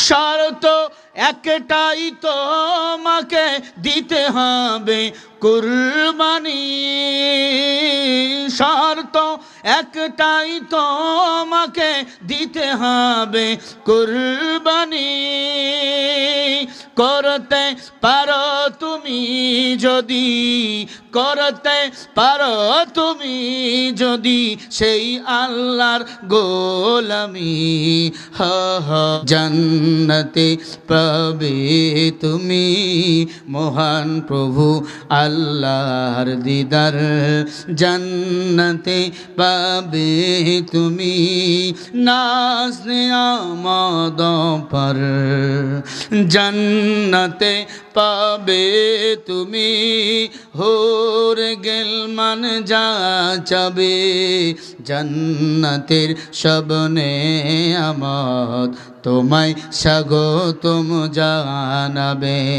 শর্ত একটাই তোমাকে দিতে হবে কুরবানি। শর্ত একটাই তোমাকে দিতে হবে কুরবানি। করতে পারো তুমি যদি করতে পারো তুমি যদি সেই আল্লাহর গোলামি। হ পাবে তুমি মহান প্রভু আল্লাহর দিদার। জান্নাতে পাবে তুমি নাজনে আমদ পর জান্নাতে পাবে তুমি। হোর গেল মান যা চাবে জান্নাতের সবনে আমদ। তোমায় স্বাগতম জানাবে।